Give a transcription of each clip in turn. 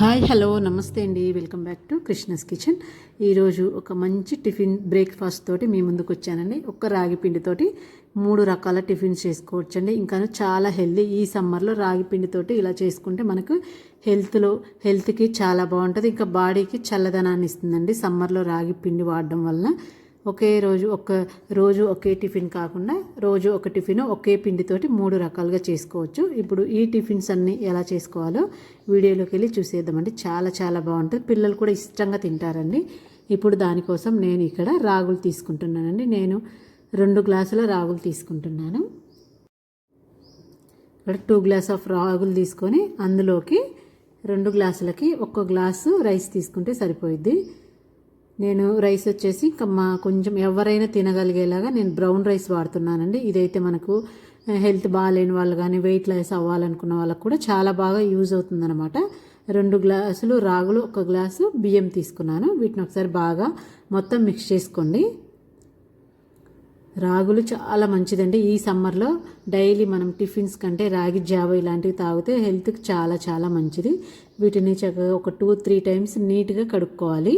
Hi hello నమస్తే అండి. Welcome back to Krishna's kitchen. ఈరోజు ఒక మంచి టిఫిన్ బ్రేక్ఫాస్ట్ తోటి మీ ముందుకు వచ్చానండి. ఒక్క రాగి పిండితోటి మూడు రకాల టిఫిన్స్ చేసుకోవచ్చండి. ఇంకా చాలా హెల్దీ ఈ సమ్మర్లో రాగి పిండితోటి ఇలా చేసుకుంటే మనకు హెల్త్లో హెల్త్కి చాలా బాగుంటుంది. ఇంకా బాడీకి చల్లదనాన్ని ఇస్తుందండి సమ్మర్లో రాగి పిండి వాడడం వలన. ఒకే రోజు ఒక రోజు ఒకే టిఫిన్ కాకుండా రోజు ఒక టిఫిన్ ఒకే పిండితోటి మూడు రకాలుగా చేసుకోవచ్చు. ఇప్పుడు ఈ టిఫిన్స్ అన్నీ ఎలా చేసుకోవాలో వీడియోలోకి వెళ్ళి చూసేద్దామండి. చాలా చాలా బాగుంటుంది. పిల్లలు కూడా ఇష్టంగా తింటారండి. ఇప్పుడు దానికోసం నేను ఇక్కడ రాగులు తీసుకుంటున్నానండి. నేను రెండు గ్లాసుల రాగులు తీసుకుంటున్నాను. ఇక్కడ టూ గ్లాస్ ఆఫ్ రాగులు తీసుకొని అందులోకి రెండు గ్లాసులకి ఒక్క గ్లాసు రైస్ తీసుకుంటే సరిపోయిద్ది. నేను రైస్ వచ్చేసి ఇంకా మా కొంచెం ఎవరైనా తినగలిగేలాగా నేను బ్రౌన్ రైస్ వాడుతున్నానండి. ఇదైతే మనకు హెల్త్ బాగాలేని వాళ్ళు కానీ వెయిట్ లాస్ అవ్వాలనుకున్న వాళ్ళకు కూడా చాలా బాగా యూజ్ అవుతుందన్నమాట. రెండు గ్లాసులు రాగులు ఒక గ్లాసు బియ్యం తీసుకున్నాను. వీటిని ఒకసారి బాగా మొత్తం మిక్స్ చేసుకోండి. రాగులు చాలా మంచిదండి. ఈ సమ్మర్లో డైలీ మనం టిఫిన్స్ కంటే రాగి జావ ఇలాంటివి తాగితే హెల్త్కి చాలా చాలా మంచిది. వీటిని చక్కగా ఒక టూ త్రీ టైమ్స్ నీట్గా కడుక్కోవాలి.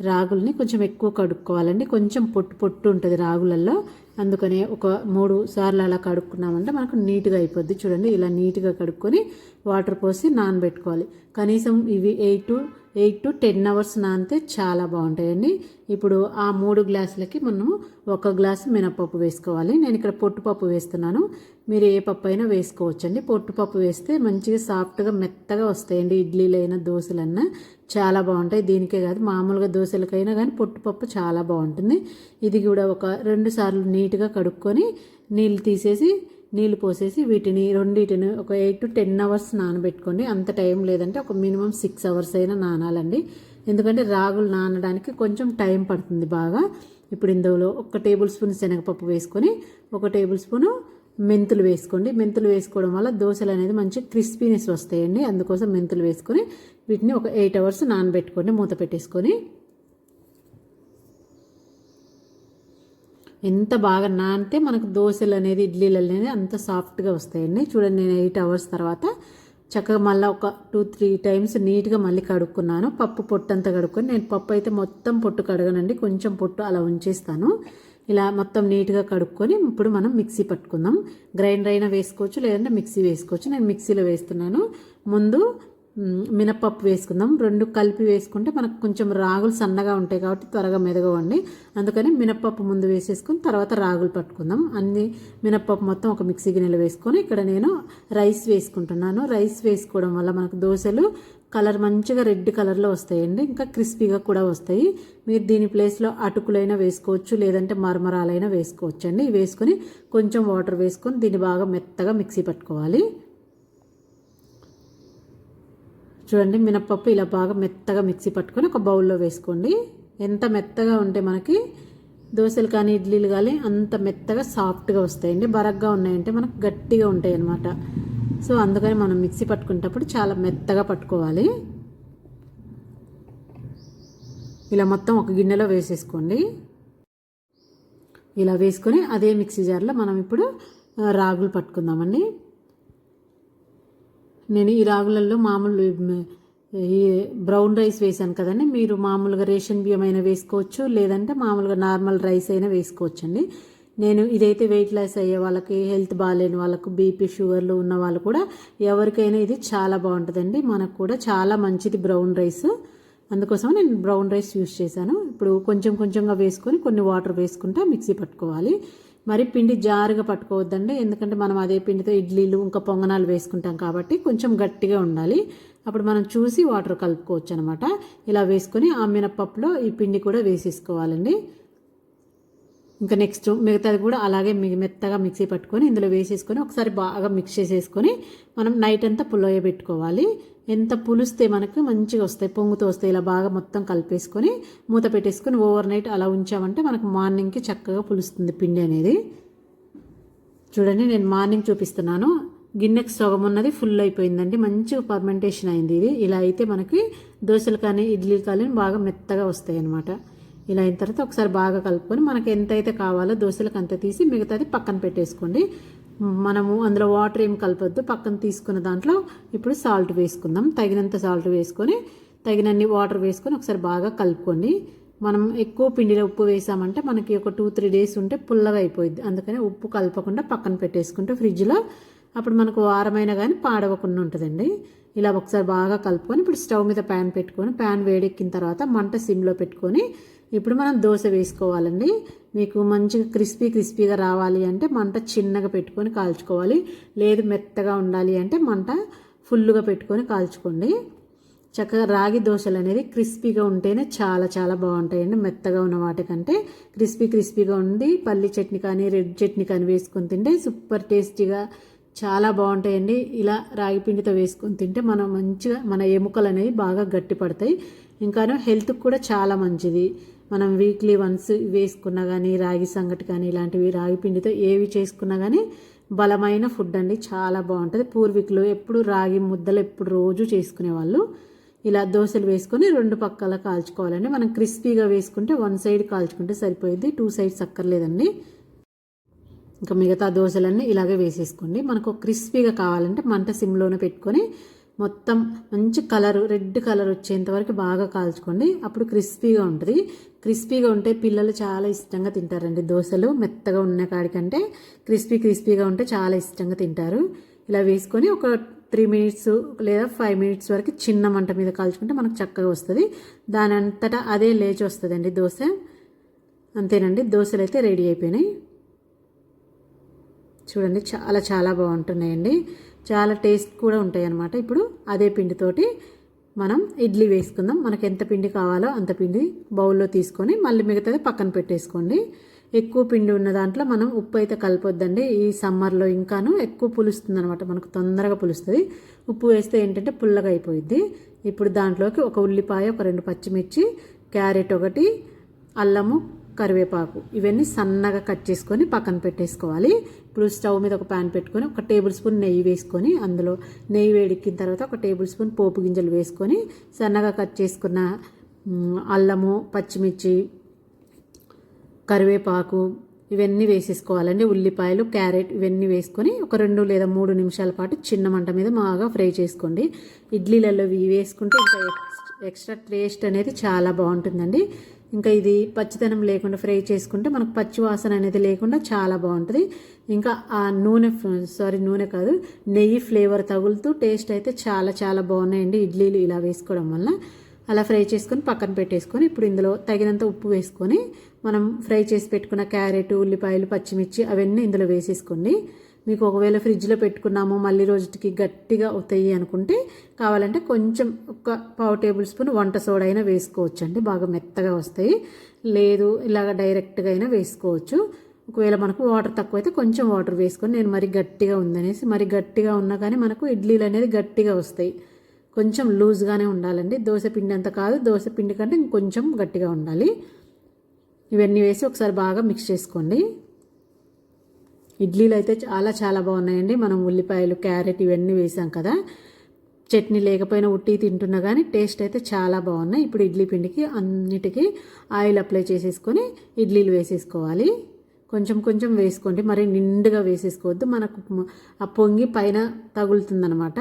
రాగుల్ని కొంచెం ఎక్కువ కడుక్కోవాలండి. కొంచెం పొట్టు పొట్టు ఉంటుంది రాగులలో అందుకనే ఒక మూడు సార్లు అలా కడుక్కున్నామంటే మనకు నీట్గా అయిపోద్ది. చూడండి ఇలా నీట్గా కడుక్కొని వాటర్ పోసి నానబెట్టుకోవాలి. కనీసం ఇవి eight to eight to ten hours నానితే చాలా బాగుంటాయండి. ఇప్పుడు ఆ మూడు గ్లాసులకి మనము ఒక గ్లాసు మినపప్పు వేసుకోవాలి. నేను ఇక్కడ పొట్టుపప్పు వేస్తున్నాను. మీరు ఏ పప్పు అయినా వేసుకోవచ్చండి. పొట్టుపప్పు వేస్తే మంచిగా సాఫ్ట్గా మెత్తగా వస్తాయండి. ఇడ్లీలైనా దోశలైనా చాలా బాగుంటాయి. దీనికే కాదు మామూలుగా దోశలకైనా కానీ పొట్టుపప్పు చాలా బాగుంటుంది. ఇది కూడా ఒక రెండు సార్లు నీట్గా కడుక్కొని నీళ్ళు తీసేసి నీళ్ళు పోసేసి వీటిని రెండింటిని ఒక ఎయిట్ టు టెన్ అవర్స్ నానబెట్టుకోండి అంత టైం లేదంటే ఒక మినిమం సిక్స్ అవర్స్ అయినా నానాలండి. ఎందుకంటే రాగులు నానడానికి కొంచెం టైం పడుతుంది బాగా. ఇప్పుడు ఇందులో ఒక టేబుల్ స్పూన్ శనగపప్పు వేసుకొని ఒక టేబుల్ స్పూను మెంతులు వేసుకోండి. మెంతులు వేసుకోవడం వల్ల దోశలు అనేది మంచి క్రిస్పీనెస్ వస్తాయండి. అందుకోసం మెంతులు వేసుకొని వీటిని ఒక ఎయిట్ అవర్స్ నానబెట్టుకోండి మూత పెట్టేసుకొని ఎంత బాగా నానితే మనకు దోశలు అనేది ఇడ్లీలు అనేది అంత సాఫ్ట్గా వస్తాయండి. చూడండి నేను ఎయిట్ అవర్స్ తర్వాత చక్కగా మళ్ళీ ఒక టూ త్రీ టైమ్స్ నీట్గా మళ్ళీ కడుక్కున్నాను. పప్పు పొట్టు అంతా కడుక్కొని నేను పప్పు అయితే మొత్తం పొట్టు కడగనండి. కొంచెం పొట్టు అలా ఉంచేస్తాను. ఇలా మొత్తం నీట్గా కడుక్కొని ఇప్పుడు మనం మిక్సీ పట్టుకుందాం. గ్రైండర్ అయినా వేసుకోవచ్చు లేదంటే మిక్సీ వేసుకోవచ్చు. నేను మిక్సీలో వేస్తున్నాను. ముందు మినప్పప్పు వేసుకుందాం. రెండు కలిపి వేసుకుంటే మనకు కొంచెం రాగులు సన్నగా ఉంటాయి కాబట్టి త్వరగా మెదగవండి. అందుకని మినప్పప్పు ముందు వేసేసుకుని తర్వాత రాగులు పట్టుకుందాం. అన్ని మినప్పప్పు మొత్తం ఒక మిక్సీ గిన్నెలో వేసుకొని ఇక్కడ నేను రైస్ వేసుకుంటున్నాను. రైస్ వేసుకోవడం వల్ల మనకు దోశలు కలర్ మంచిగా రెడ్ కలర్లో వస్తాయండి. ఇంకా క్రిస్పీగా కూడా వస్తాయి. మీరు దీని ప్లేస్లో అటుకులైనా వేసుకోవచ్చు లేదంటే మరమరాలైనా వేసుకోవచ్చు అండి వేసుకొని కొంచెం వాటర్ వేసుకొని దీన్ని బాగా మెత్తగా మిక్సీ పట్టుకోవాలి. చూడండి మినప్పప్పు ఇలా బాగా మెత్తగా మిక్సీ పట్టుకొని ఒక బౌల్లో వేసుకోండి. ఎంత మెత్తగా ఉంటే మనకి దోశలు కానీ ఇడ్లీలు కానీ అంత మెత్తగా సాఫ్ట్గా వస్తాయండి. బరగ్గా ఉన్నాయంటే మనకు గట్టిగా ఉంటాయి అన్నమాట సో అందుకని మనం మిక్సీ పట్టుకునేటప్పుడు చాలా మెత్తగా పట్టుకోవాలి. ఇలా మొత్తం ఒక గిన్నెలో వేసేసుకోండి. ఇలా వేసుకొని అదే మిక్సీ జార్లో మనం ఇప్పుడు రాగులు పట్టుకుందామండి. నేను ఈ రాగులలో మామూలు ఈ బ్రౌన్ రైస్ వేసాను కదండి. మీరు మామూలుగా రేషన్ బియ్యం అయినా వేసుకోవచ్చు లేదంటే మామూలుగా నార్మల్ రైస్ అయినా వేసుకోవచ్చు అండి నేను ఇదైతే వెయిట్ లాస్ అయ్యే వాళ్ళకి హెల్త్ బాగాలేని వాళ్ళకు బీపీ షుగర్లు ఉన్న వాళ్ళు కూడా ఎవరికైనా ఇది చాలా బాగుంటుందండి. మనకు కూడా చాలా మంచిది బ్రౌన్ రైస్. అందుకోసం నేను బ్రౌన్ రైస్ యూస్ చేశాను. ఇప్పుడు కొంచెం కొంచెంగా వేసుకొని కొన్ని వాటర్ వేసుకుంటా మిక్సీ పట్టుకోవాలి. మరి పిండి జారుగా పట్టుకోవద్దండి. ఎందుకంటే మనం అదే పిండితో ఇడ్లీలు ఇంకా పొంగనాలు వేసుకుంటాం కాబట్టి కొంచెం గట్టిగా ఉండాలి. అప్పుడు మనం చూసి వాటర్ కలుపుకోవచ్చు అనమాట ఇలా వేసుకొని ఆ మినపప్పులో ఈ పిండి కూడా వేసేసుకోవాలండి. ఇంకా నెక్స్ట్ మిగతాది కూడా అలాగే మెత్తగా మిక్సీ పట్టుకొని ఇందులో వేసేసుకొని ఒకసారి బాగా మిక్స్ చేసేసుకొని మనం నైట్ అంతా పుల్లయ్య పెట్టుకోవాలి ఎంత పులిస్తే మనకు మంచిగా వస్తాయి పొంగుతూ వస్తాయి. ఇలా బాగా మొత్తం కలిపేసుకొని మూత పెట్టేసుకొని ఓవర్ నైట్ అలా ఉంచామంటే మనకు మార్నింగ్కి చక్కగా పులుస్తుంది పిండి అనేది. చూడండి నేను మార్నింగ్ చూపిస్తున్నాను. గిన్నెకి సగం ఉన్నది ఫుల్ అయిపోయిందండి. మంచిగా పర్మెంటేషన్ అయింది ఇది. ఇలా అయితే మనకి దోశలు కానీ ఇడ్లీలు కానీ బాగా మెత్తగా వస్తాయి అన్నమాట ఇలా అయిన తర్వాత ఒకసారి బాగా కలుపుకొని మనకి ఎంతైతే కావాలో దోశలకు అంత తీసి మిగతాది పక్కన పెట్టేసుకోండి. మనము అందులో వాటర్ ఏం కలపొద్దు. పక్కన తీసుకున్న దాంట్లో ఇప్పుడు సాల్ట్ వేసుకుందాం. తగినంత సాల్ట్ వేసుకొని తగినన్ని వాటర్ వేసుకొని ఒకసారి బాగా కలుపుకోండి. మనం ఎక్కువ పిండిలో ఉప్పు వేసామంటే మనకి ఒక టూ త్రీ డేస్ ఉంటే పుల్లగా అయిపోయింది అందుకని ఉప్పు కలపకుండా పక్కన పెట్టేసుకుంటే ఫ్రిడ్జ్లో అప్పుడు మనకు వారమైనా కానీ పాడవకుండా ఉంటుందండి. ఇలా ఒకసారి బాగా కలుపుకొని ఇప్పుడు స్టవ్ మీద ప్యాన్ పెట్టుకొని ప్యాన్ వేడెక్కిన తర్వాత మంట సిమ్లో పెట్టుకొని ఇప్పుడు మనం దోశ వేసుకోవాలండి. మీకు మంచిగా క్రిస్పీ క్రిస్పీగా రావాలి అంటే మంట చిన్నగా పెట్టుకొని కాల్చుకోవాలి. లేదు మెత్తగా ఉండాలి అంటే మంట ఫుల్గా పెట్టుకొని కాల్చుకోండి. చక్కగా రాగి దోశలు అనేది క్రిస్పీగా ఉంటేనే చాలా చాలా బాగుంటాయండి. మెత్తగా ఉన్న వాటికంటే క్రిస్పీ క్రిస్పీగా ఉంది పల్లి చట్నీ కానీ రెడ్ చట్నీ కానీ వేసుకొని తింటే సూపర్ టేస్టీగా చాలా బాగుంటాయండి. ఇలా రాగి పిండితో వేసుకొని తింటే మనం మంచిగా మన ఎముకలు అనేవి బాగా గట్టిపడతాయి. ఇంకాను హెల్త్కి కూడా చాలా మంచిది. మనం వీక్లీ వన్స్ వేసుకున్నా కానీ రాగి సంగటి కానీ ఇలాంటివి రాగి పిండితో ఏవి చేసుకున్నా కానీ బలమైన ఫుడ్ అండి. చాలా బాగుంటుంది. పూర్వీకులు ఎప్పుడు రాగి ముద్దలు ఎప్పుడు రోజు చేసుకునేవాళ్ళు. ఇలా దోశలు వేసుకొని రెండు పక్కల కాల్చుకోవాలండి. మనం క్రిస్పీగా వేసుకుంటే వన్ సైడ్ కాల్చుకుంటే సరిపోయింది టూ సైడ్స్ అక్కర్లేదండి ఇంకా మిగతా దోశలన్నీ ఇలాగే వేసేసుకోండి. మనకు క్రిస్పీగా కావాలంటే మంట సిమ్లోనే పెట్టుకొని మొత్తం మంచి కలర్ రెడ్ కలర్ వచ్చేంత వరకు బాగా కాల్చుకోండి. అప్పుడు క్రిస్పీగా ఉంటుంది. క్రిస్పీగా ఉంటే పిల్లలు చాలా ఇష్టంగా తింటారండి. దోశలు మెత్తగా ఉన్న కాడికంటే క్రిస్పీ క్రిస్పీగా ఉంటే చాలా ఇష్టంగా తింటారు. ఇలా వేసుకొని ఒక త్రీ మినిట్స్ లేదా ఫైవ్ మినిట్స్ వరకు చిన్న మంట మీద కాల్చుకుంటే మనకు చక్కగా వస్తుంది. దాని అంతటా అదే లేచి వస్తుందండి దోశ. అంతేనండి దోశలు అయితే రెడీ అయిపోయినాయి. చూడండి చాలా చాలా బాగుంటున్నాయండి. చాలా టేస్ట్ కూడా ఉంటాయి అన్నమాట ఇప్పుడు అదే పిండితోటి మనం ఇడ్లీ వేసుకుందాం. మనకు ఎంత పిండి కావాలో అంత పిండి బౌల్లో తీసుకొని మళ్ళీ మిగతాది పక్కన పెట్టేసుకోండి. ఎక్కువ పిండి ఉన్న దాంట్లో మనం ఉప్పు అయితే కలపొద్దండి. ఈ సమ్మర్లో ఇంకాను ఎక్కువ పులుస్తుంది అనమాట మనకు తొందరగా పులుస్తుంది. ఉప్పు వేస్తే ఏంటంటే పుల్లగా అయిపోయింది ఇప్పుడు దాంట్లోకి ఒక ఉల్లిపాయ ఒక రెండు పచ్చిమిర్చి క్యారెట్ ఒకటి అల్లము కరివేపాకు. ఇవన్నీ సన్నగా కట్ చేసుకొని పక్కన పెట్టేసుకోవాలి. ఇప్పుడు స్టవ్ మీద ఒక ప్యాన్ పెట్టుకొని ఒక టేబుల్ స్పూన్ నెయ్యి వేసుకొని అందులో నెయ్యి వేడిక్కిన తర్వాత ఒక టేబుల్ స్పూన్ పోపు గింజలు వేసుకొని సన్నగా కట్ చేసుకున్న అల్లము పచ్చిమిర్చి కరివేపాకు ఇవన్నీ వేసేసుకోవాలండి. ఉల్లిపాయలు క్యారెట్ ఇవన్నీ వేసుకొని ఒక రెండు లేదా మూడు నిమిషాల పాటు చిన్న మంట మీద బాగా ఫ్రై చేసుకోండి. ఇడ్లీలలో ఇవి వేసుకుంటే ఇంకా ఎక్స్ట్రా టేస్ట్ అనేది చాలా బాగుంటుందండి. ఇంకా ఇది పచ్చిదనం లేకుండా ఫ్రై చేసుకుంటే మనకు పచ్చి వాసన అనేది లేకుండా చాలా బాగుంటుంది. ఇంకా ఆ నూనె సారీ నూనె కాదు నెయ్యి ఫ్లేవర్ తగులుతూ టేస్ట్ అయితే చాలా చాలా బాగున్నాయండి ఇడ్లీలు ఇలా వేసుకోవడం వల్ల. అలా ఫ్రై చేసుకొని పక్కన పెట్టేసుకొని ఇప్పుడు ఇందులో తగినంత ఉప్పు వేసుకొని మనం ఫ్రై చేసి పెట్టుకున్న క్యారెట్ ఉల్లిపాయలు పచ్చిమిర్చి అవన్నీ ఇందులో వేసేసుకోండి. మీకు ఒకవేళ ఫ్రిడ్జ్లో పెట్టుకున్నాము మళ్ళీ రోజుకి గట్టిగా అవుతాయి అనుకుంటే కావాలంటే కొంచెం ఒక పావు టేబుల్ స్పూన్ వంట సోడా అయినా వేసుకోవచ్చు అండి బాగా మెత్తగా వస్తాయి. లేదు ఇలాగ డైరెక్ట్గా అయినా వేసుకోవచ్చు. ఒకవేళ మనకు వాటర్ తక్కువైతే కొంచెం వాటర్ వేసుకొని నేను మరి గట్టిగా ఉందనేసి మరి గట్టిగా ఉన్నా కానీ మనకు ఇడ్లీలు అనేది గట్టిగా వస్తాయి. కొంచెం లూజ్గానే ఉండాలండి. దోశ పిండి అంత కాదు. దోశ పిండి కంటే ఇంకొంచెం గట్టిగా ఉండాలి. ఇవన్నీ వేసి ఒకసారి బాగా మిక్స్ చేసుకోండి. ఇడ్లీలు అయితే చాలా చాలా బాగున్నాయండి. మనం ఉల్లిపాయలు క్యారెట్ ఇవన్నీ వేసాం కదా. చట్నీ లేకపోయినా ఉట్టి తింటున్నా కానీ టేస్ట్ అయితే చాలా బాగున్నాయి. ఇప్పుడు ఇడ్లీ పిండికి అన్నిటికీ ఆయిల్ అప్లై చేసేసుకొని ఇడ్లీలు వేసేసుకోవాలి. కొంచెం కొంచెం వేసుకోండి. మరి నిండుగా వేసేసుకోవద్దు. మనకు ఆ పొంగి పైన తగులుతుందనమాట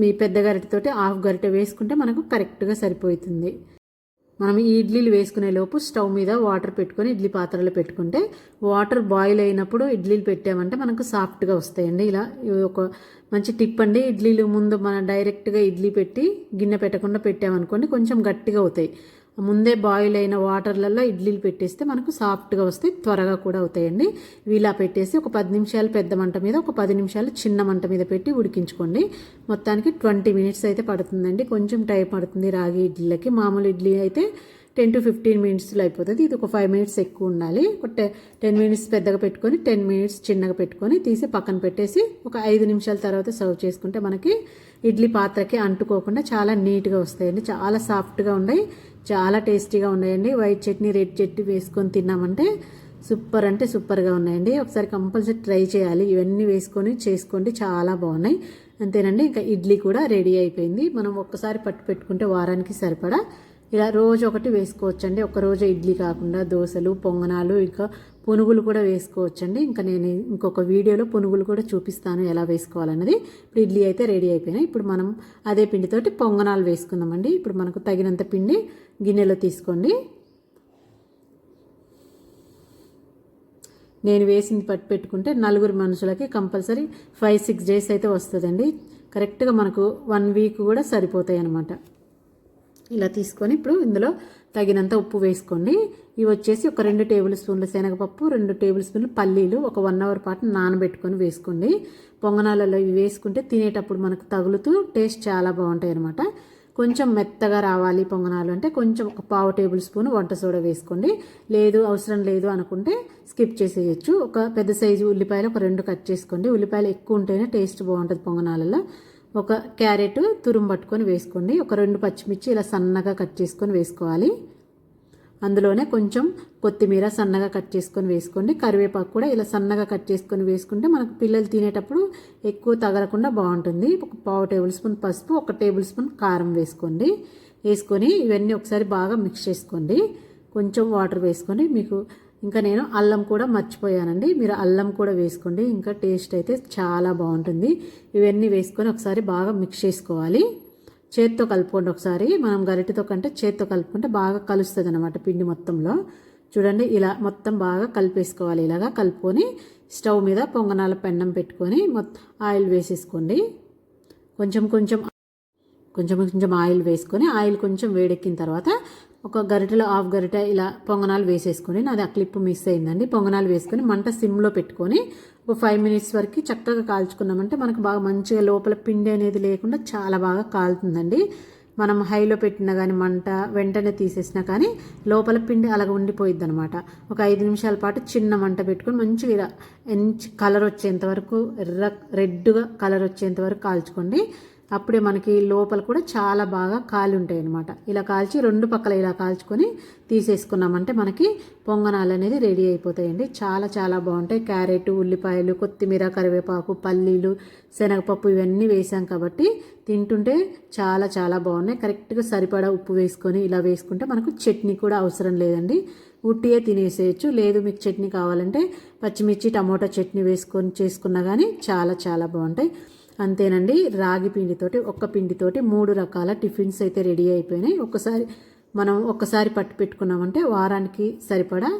మీ పెద్ద గరిటెతోటి హాఫ్ గరిటె వేసుకుంటే మనకు కరెక్ట్గా సరిపోతుంది. మనం ఈ ఇడ్లీలు వేసుకునే లోపు స్టవ్ మీద వాటర్ పెట్టుకొని ఇడ్లీ పాత్రలో పెట్టుకుంటే వాటర్ బాయిల్ అయినప్పుడు ఇడ్లీలు పెట్టామంటే మనకు సాఫ్ట్గా వస్తాయండి. ఇలా ఒక మంచి టిప్ అండి. ఇడ్లీలు ముందు మనం డైరెక్ట్గా ఇడ్లీ పెట్టి గిన్నె పెట్టకుండా పెట్టామనుకోండి కొంచెం గట్టిగా అవుతాయి. ముందే బాయిల్ అయిన వాటర్లలో ఇడ్లీలు పెట్టేస్తే మనకు సాఫ్ట్గా వస్తాయి త్వరగా కూడా అవుతాయండి. ఇలా పెట్టేసి ఒక పది నిమిషాలు పెద్ద మంట మీద ఒక పది నిమిషాలు చిన్న మంట మీద పెట్టి ఉడికించుకోండి. మొత్తానికి ట్వంటీ మినిట్స్ అయితే పడుతుందండి. కొంచెం టైం పడుతుంది రాగి ఇడ్లీలకి. మామూలు ఇడ్లీ అయితే టెన్ టు ఫిఫ్టీన్ మినిట్స్లో అయిపోతుంది. ఇది ఒక ఫైవ్ మినిట్స్ ఎక్కువ ఉండాలి. ఒక టెన్ మినిట్స్ పెద్దగా పెట్టుకొని టెన్ మినిట్స్ చిన్నగా పెట్టుకొని తీసి పక్కన పెట్టేసి ఒక ఐదు నిమిషాల తర్వాత సర్వ్ చేసుకుంటే మనకి ఇడ్లీ పాత్రకి అంటుకోకుండా చాలా నీట్గా వస్తాయండి. చాలా సాఫ్ట్గా ఉన్నాయి చాలా టేస్టీగా ఉన్నాయండి. వైట్ చట్నీ రెడ్ చట్నీ వేసుకొని తిన్నామంటే సూపర్ అంటే సూపర్గా ఉన్నాయండి. ఒకసారి కంపల్సరీ ట్రై చేయాలి. ఇవన్నీ వేసుకొని చేసుకోండి. చాలా బాగున్నాయి. అంతేనండి. ఇంకా ఇడ్లీ కూడా రెడీ అయిపోయింది. మనం ఒక్కసారి పట్టు పెట్టుకుంటే వారానికి సరిపడా ఇలా రోజు ఒకటి వేసుకోవచ్చండి. ఒకరోజు ఇడ్లీ కాకుండా దోశలు పొంగనాలు ఇంకా పునుగులు కూడా వేసుకోవచ్చండి. ఇంకా నేను ఇంకొక వీడియోలో పునుగులు కూడా చూపిస్తాను ఎలా వేసుకోవాలన్నది. ఇప్పుడు ఇడ్లీ అయితే రెడీ అయిపోయినాయి ఇప్పుడు మనం అదే పిండితోటి పొంగనాలు వేసుకుందామండి. ఇప్పుడు మనకు తగినంత పిండి గిన్నెలో తీసుకోండి. నేను వేసింది పట్టు పెట్టుకుంటే నలుగురు మనుషులకి కంపల్సరీ ఫైవ్ సిక్స్ డేస్ అయితే వస్తుందండి. కరెక్ట్గా మనకు వన్ వీక్ కూడా సరిపోతాయి అన్నమాట ఇలా తీసుకొని ఇప్పుడు ఇందులో తగినంత ఉప్పు వేసుకోండి. ఇవి వచ్చేసి ఒక రెండు టేబుల్ స్పూన్ల శనగపప్పు రెండు టేబుల్ స్పూన్లు పల్లీలు ఒక వన్ అవర్ పాటు నానబెట్టుకొని వేసుకోండి. పొంగనాలలో ఇవి వేసుకుంటే తినేటప్పుడు మనకు తగులుతూ టేస్ట్ చాలా బాగుంటాయి అనమాట కొంచెం మెత్తగా రావాలి పొంగనాలు అంటే కొంచెం ఒక పావు టేబుల్ స్పూన్ వంట సోడా వేసుకోండి. లేదు అవసరం లేదు అనుకుంటే స్కిప్ చేసేయచ్చు. ఒక పెద్ద సైజు ఉల్లిపాయలు ఒక రెండు కట్ చేసుకోండి. ఉల్లిపాయలు ఎక్కువ ఉంటేనే టేస్ట్ బాగుంటుంది పొంగనాలలో. ఒక క్యారెట్ తురుము పట్టుకొని వేసుకోండి. ఒక రెండు పచ్చిమిర్చి ఇలా సన్నగా కట్ చేసుకొని వేసుకోవాలి. అందులోనే కొంచెం కొత్తిమీర సన్నగా కట్ చేసుకొని వేసుకోండి. కరివేపాకు కూడా ఇలా సన్నగా కట్ చేసుకొని వేసుకుంటే మనకు పిల్లలు తినేటప్పుడు ఎక్కువ తగలకుండా బాగుంటుంది. ఒక పావు టేబుల్ స్పూన్ పసుపు ఒక టేబుల్ స్పూన్ కారం వేసుకోండి. వేసుకొని ఇవన్నీ ఒకసారి బాగా మిక్స్ చేసుకోండి. కొంచెం వాటర్ వేసుకొని మీకు ఇంకా నేను అల్లం కూడా మర్చిపోయానండి. మీరు అల్లం కూడా వేసుకోండి. ఇంకా టేస్ట్ అయితే చాలా బాగుంటుంది. ఇవన్నీ వేసుకొని ఒకసారి బాగా మిక్స్ చేసుకోవాలి. చేత్తో కలుపుకోండి ఒకసారి. మనం గరిటెతో కంటే చేత్తో కలుపుకుంటే బాగా కలుస్తుంది అనమాట పిండి మొత్తంలో. చూడండి ఇలా మొత్తం బాగా కలిపేసుకోవాలి. ఇలాగా కలుపుకొని స్టవ్ మీద పొంగనాల పెండం పెట్టుకొని మొత్తం ఆయిల్ వేసేసుకోండి. కొంచెం కొంచెం కొంచెం కొంచెం ఆయిల్ వేసుకొని ఆయిల్ కొంచెం వేడెక్కిన తర్వాత ఒక గరిటెలో హాఫ్ గరిట ఇలా పొంగనాలు వేసేసుకొని నాది ఆ క్లిప్ మిస్ అయిందండి. పొంగనాలు వేసుకొని మంట సిమ్లో పెట్టుకొని ఒక ఫైవ్ మినిట్స్ వరకు చక్కగా కాల్చుకున్నామంటే మనకు బాగా మంచిగా లోపల పిండి అనేది లేకుండా చాలా బాగా కాలుతుందండి. మనం హైలో పెట్టినా కానీ మంట వెంటనే తీసేసినా కానీ లోపల పిండి అలాగ ఉండిపోయిద్ది అనమాట ఒక ఐదు నిమిషాల పాటు చిన్న మంట పెట్టుకొని మంచిగా ఇలా కలర్ వచ్చేంత వరకు ఎర్ర రెడ్గా కలర్ వచ్చేంత వరకు కాల్చుకోండి. అప్పుడే మనకి లోపల కూడా చాలా బాగా కాలి ఉంటాయి అనమాట ఇలా కాల్చి రెండు పక్కల ఇలా కాల్చుకొని తీసేసుకున్నామంటే మనకి పొంగనాలు అనేది రెడీ అయిపోతాయండి. చాలా చాలా బాగుంటాయి. క్యారెట్ ఉల్లిపాయలు కొత్తిమీర కరివేపాకు పల్లీలు శనగపప్పు ఇవన్నీ వేసాం కాబట్టి తింటుంటే చాలా చాలా బాగున్నాయి. కరెక్ట్గా సరిపడా ఉప్పు వేసుకొని ఇలా వేసుకుంటే మనకు చట్నీ కూడా అవసరం లేదండి. ఉట్టియే తినేసేయచ్చు. లేదు మీకు చట్నీ కావాలంటే పచ్చిమిర్చి టమోటా చట్నీ వేసుకొని చేసుకున్నా కానీ చాలా చాలా బాగుంటాయి. అంతేనండి రాగి పిండితోటి ఒక్క పిండితోటి మూడు రకాల టిఫిన్స్ అయితే రెడీ అయిపోయినాయి. ఒక్కసారి మనం ఒక్కసారి పట్టు పెట్టుకున్నామంటే వారానికి సరిపడా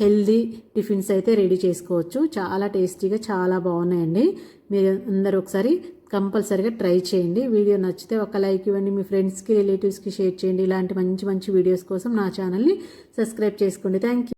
హెల్దీ టిఫిన్స్ అయితే రెడీ చేసుకోవచ్చు. చాలా టేస్టీగా చాలా బాగున్నాయండి. మీరు అందరూ ఒకసారి కంపల్సరీగా ట్రై చేయండి. వీడియో నచ్చితే ఒక లైక్ ఇవ్వండి. మీ ఫ్రెండ్స్కి రిలేటివ్స్కి షేర్ చేయండి. ఇలాంటి మంచి మంచి వీడియోస్ కోసం నా ఛానల్ని సబ్స్క్రైబ్ చేసుకోండి. Thank you